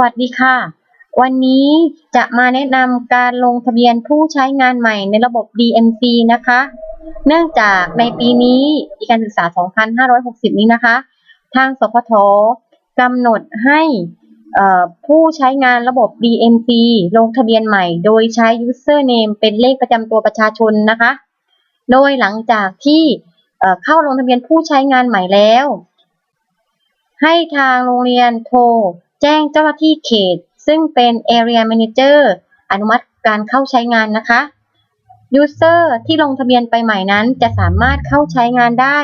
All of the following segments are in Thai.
วัสดีค่ะ วันนี้จะมาแนะนำการลงทะเบียนผู้ใช้งานใหม่ในระบบ DMC นะคะ เนื่องจากในปีนี้ปีการศึกษา 2560 นี้นะคะ ทางสพทกำหนดให้ผู้ใช้งานระบบ DMC ลงทะเบียนใหม่ โดยใช้ username เป็นเลขประจำตัวประชาชนนะคะ โดยหลังจากที่เข้าลงทะเบียนผู้ใช้งานใหม่แล้ว ให้ทางโรงเรียนโทร แจ้งเจ้าหน้าที่เขต ซึ่งเป็น Area Manager อนุมัติการเข้าใช้งานนะคะ User ที่ลงทะเบียนไปใหม่นั้นจะสามารถเข้าใช้งานได้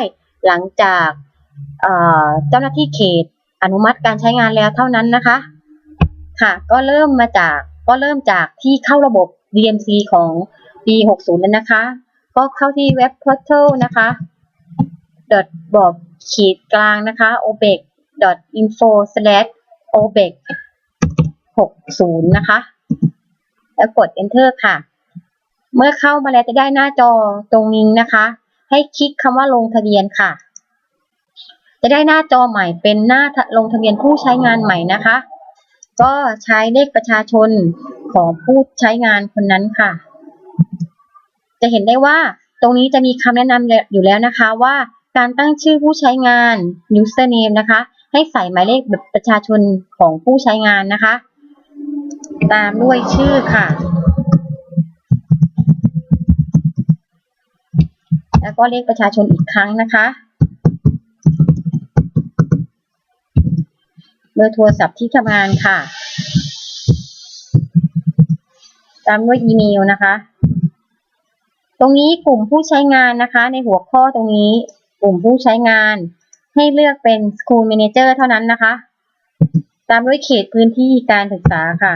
หลังจากเอ่อเจ้าหน้าที่เขต อนุมัติการใช้งานแล้วเท่านั้นนะคะ ค่ะ ก็เริ่มมาจากก็เริ่มจากที่เข้าระบบ DMC ของปี 60แล้วนะคะ ก็เข้าที่เว็บ portal นะคะ dot บอกขีดกลางนะคะ obec dot info slash obec 60 นะคะ แล้วกด enter ค่ะ เมื่อเข้ามาแล้วจะได้หน้าจอตรงนี้นะคะ ให้คลิกคำว่าลงทะเบียนค่ะ จะได้หน้าจอใหม่เป็นหน้าลงทะเบียนผู้ใช้งานใหม่นะคะ ก็ใช้เลขประชาชนของผู้ใช้งานคนนั้นค่ะ จะเห็นได้ว่าตรงนี้จะมีคำแนะนำอยู่แล้วนะคะว่าการตั้งชื่อผู้ใช้งาน username นะคะ ให้ใส่หมายเลขบัตรประชาชนของผู้ใช้งานนะคะ ตามด้วยชื่อค่ะ แล้วก็เลขประชาชนอีกครั้งนะคะเบอร์โทรศัพท์ที่ทำงานค่ะ ตามด้วยอีเมลนะคะ ตรงนี้กลุ่มผู้ใช้งานนะคะ ในหัวข้อตรงนี้ กลุ่มผู้ใช้งาน ให้เลือกเป็น School Manager เท่านั้นนะคะ ตามด้วยเขตพื้นที่การศึกษาค่ะ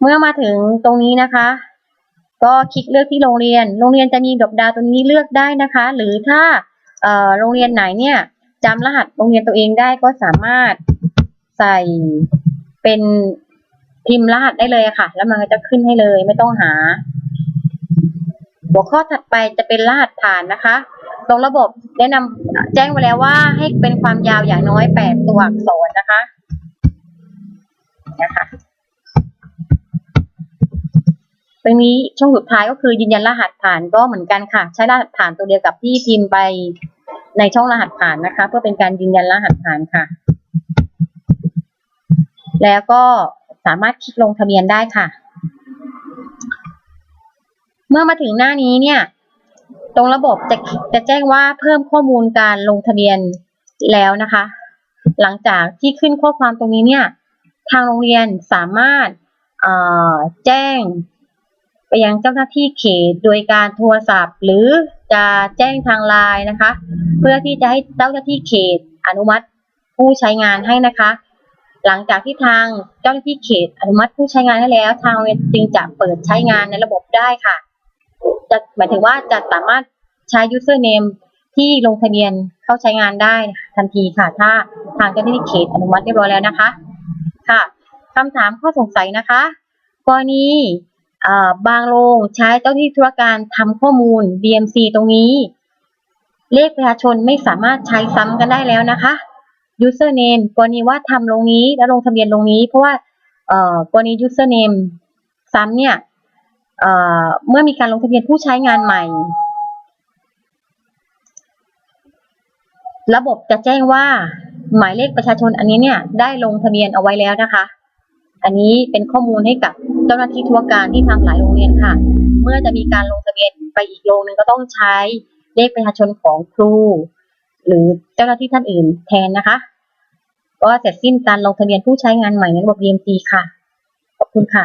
เมื่อมาถึงตรงนี้นะคะ ก็คลิกเลือกที่โรงเรียน โรงเรียนจะมีดอกดาวตรงนี้เลือกได้นะคะ หรือถ้าโรงเรียนไหนเนี่ยจำรหัสโรงเรียนตัวเองได้ก็สามารถใส่เป็นพิมพ์รหัสได้เลยค่ะ แล้วมันก็จะขึ้นให้เลยไม่ต้องหา หัวข้อถัดไปจะเป็นรหัสผ่านนะคะ ตรงระบบแนะนำแจ้งไว้แล้วว่าให้เป็นความยาวอย่างน้อยแปดตัวอักษรนะคะนะคะตรงนี้ช่องสุดท้ายก็คือยืนยันรหัสผ่านก็เหมือนกันค่ะ ใช้รหัสผ่านตัวเดียวกับที่พิมพ์ไปในช่องรหัสผ่านนะคะ เพื่อเป็นการยืนยันรหัสผ่านค่ะ แล้วก็สามารถคลิกลงทะเบียนได้ค่ะ เมื่อมาถึงหน้านี้เนี่ย ตรงระบบจะจะแจ้งว่าเพิ่มข้อมูลการลงทะเบียนแล้วนะคะ หลังจากที่ขึ้นข้อความตรงนี้เนี่ย ทางโรงเรียนสามารถแจ้งไปยังเจ้าหน้าที่เขตโดยการโทรศัพท์ หรือจะแจ้งทางไลน์นะคะ เพื่อที่จะให้เจ้าหน้าที่เขตอนุมัติผู้ใช้งานให้นะคะ หลังจากที่ทางเจ้าหน้าที่เขตอนุมัติผู้ใช้งานให้แล้ว ทางโรงเรียนจึงจะเปิดใช้งานในระบบได้ค่ะ จะหมายถึงว่าจะสามารถใช้ username ที่ลงทะเบียนเข้าใช้งานได้ทันทีค่ะ ถ้าทางเจ้าหน้าที่เขตอนุมัติเรียบร้อยแล้วนะคะ ค่ะคำถามข้อสงสัยนะคะ กรณีบางโรงใช้เจ้าที่ธุรการทำข้อมูล DMC ตรงนี้ เลขประชาชนไม่สามารถใช้ซ้ำกันได้แล้วนะคะ username กรณีว่าทำลงนี้แล้วลงทะเบียนลงนี้ เพราะว่ากรณี username ซ้ำเนี่ย เมื่อมีการลงทะเบียนผู้ใช้งานใหม่ ระบบจะแจ้งว่าหมายเลขประชาชนอันนี้เนี่ยได้ลงทะเบียนเอาไว้แล้วนะคะ อันนี้เป็นข้อมูลให้กับเจ้าหน้าที่ธุรการที่ทำหลายโรงเรียนค่ะ เมื่อจะมีการลงทะเบียนไปอีกโรงนึงก็ต้องใช้เลขประชาชนของครู หรือเจ้าหน้าที่ท่านอื่นแทนนะคะ ก็เสร็จสิ้นการลงทะเบียนผู้ใช้งานใหม่ในระบบ DMC ค่ะ ขอบคุณค่ะ